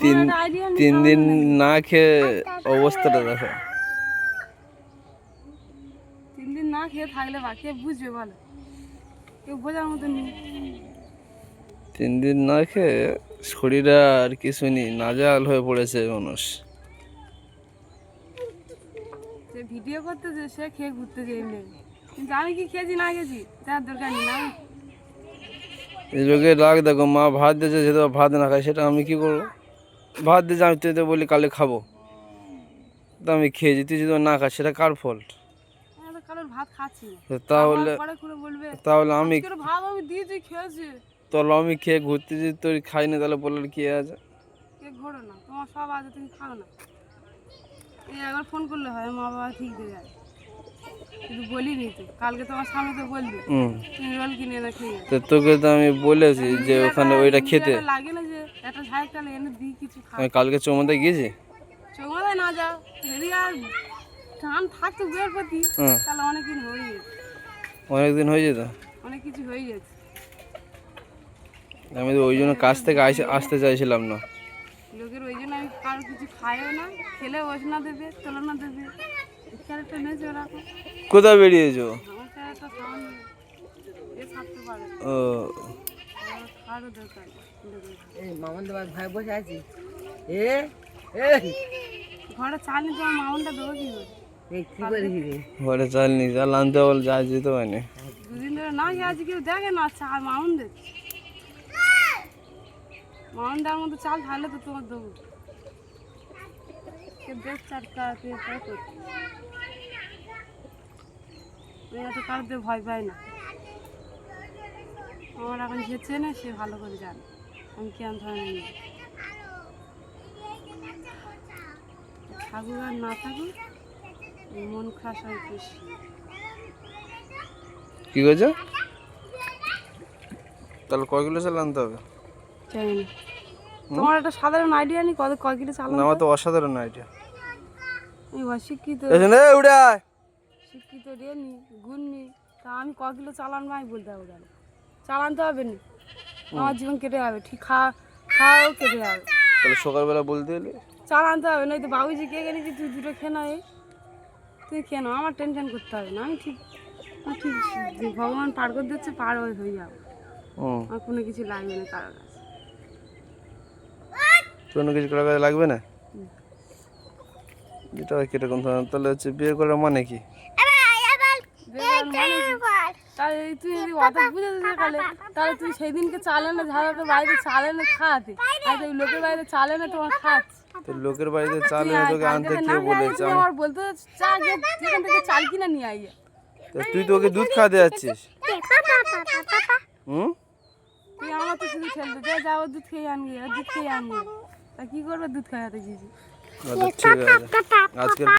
তিন তিন দিন না। খেয়ে অবস্থাটা দেখো। তিন দিন না খেয়ে থাকলে বা কে বুঝবে বলো? কেউ বোঝার মতো নেই। তিন দিন না খেয়ে শরীরে আর কিছু নেই নাজাল হয়ে পড়েছে মানুষ। সে ভিডিও করতে যে সে খেয়ে ঘুরতে যে এমনি কিন্তু আমি কি খেয়েছি না খেয়েছি? তার দরকার নেই না? এই লোকের রাগ দেখো মা ভাত দিয়েছে যেহেতু ভাত না খায় সেটা আমি কি করব? ভাত দিয়েছে আমি তুই তো বলি কালে খাব। তো আমি খেয়েছি তুই যদি না খাস সেটা কার ফল্ট না। তাহলে তাহলে আমি তাহলে আমি খেয়ে ঘুরতে যদি তোর খাইনি তাহলে বললে কি আছে? কে ঘোরো না তোমার সব আছে তুমি খাও না। এই একবার ফোন করলে হয় মা বাবা ঠিক দিয়ে যায়। কিন্তু বলিনি তো কালকে তোমার সামনে তো বলবি। তুমি রোল কিনে এনে খেয়ে তো তোকে তো আমি বলেছি যে ওখানে ওইটা খেতে। লাগে না একটা তাহলে এনে দিই কিছু খা আমি কালকে চৌমাতে গিয়েছি? চৌমাথায় না যাও যদি আর টান থাকতো হুম। তাহলে অনেক দিন হয়ে যেত। অনেকদিন হয়ে যেত। অনেক কিছু হয়ে যেত। আমি তো ওই জন্য কাজ থেকে আসে আসতে চাইছিলাম না। লোকের ওই জন্য আমি কারও কিছু খাইও না খেলে ওষনা দেবে তোলনা দেবে। ক্যারেক্টার নেছে ওরকম কোথায় বেরিয়েছো? ও আমার দরকার। এই মামন দেবার ভয় বসে আছি। এ এ। ঘরে চাল নিতে আমার মাউনটা দেবো কি করে? এই কি করে রে ঘরে চাল নি চাল আনতে বল যা যেতে পারিনি দুদিন ধরে না খেয়ে কেউ দেখে না চাল মাউন দে মাউন দেওয়ার মতো চাল থাকলে তো তোমার দেবো। কে দেখ চার কাকে তাই করতে আমি ভয় পাই না। আমার এখন যে চেনে সে ভালো করে জানে। আমি কেমন ধরনের মেয়ে। থাকুক আর না থাকুক মন খাস হয় খুশি কি করছ তাহলে কয় কিলো চাল আনতে হবে? জানি না। তোমার একটা সাধারণ আইডিয়া নেই কত কয় কিলো চালানো না আমার তো অসাধারণ আইডিয়া আমি অশিক্ষিত উড়ে আয়। শিক্ষিত রেনি গুণনি। তা আমি ক কিলো চালান আমি বলতে পারব কেন চালান তো হবে না। আমার জীবন কেটে যাবে ঠিক খাওয়া খাওয়াও কেটে যাবে। তাহলে সকালবেলা বলতে এলে? চালান তো হবে নয়তো বাবুজি কে গেলে তুই দুটো খেয়ে নয় তুই নাও আমার টেনশন করতে হবে না আমি ঠিক ঠিক ভগবান পার করে দিচ্ছে পার হয়ে হয়ে যাব। আমার কোনো কিছু লাগবে না কারোর কাছে। কোনো কিছু করার কাজে লাগবে না? যেটা কীরকম ধরনের তাহলে হচ্ছে বিয়ে করার মানে কি বেকার মানে কি? তাহলে তুই যদি অত বুঝে তাহলে তাহলে তুই সেই দিনকে না খাওয়াতে। আর তুই লোকের না তোমার খাচ্ছে তো লোকের বাড়িতে চাল এনে তোকে আনতে কে বলেছে? আমার বলতে চা গিয়ে যেখান থেকে চাল কিনা নিয়ে আইয়ে তা তুই তো ওকে দুধ খাওয়াতে যাচ্ছিস? হুম? তুই আমার তো শুধু খেলতে যা যাও দুধ খেয়ে আনবি আর দুধ খেয়ে আনবি। তা কি করবে দুধ খাওয়াতে গিয়েছি আজকের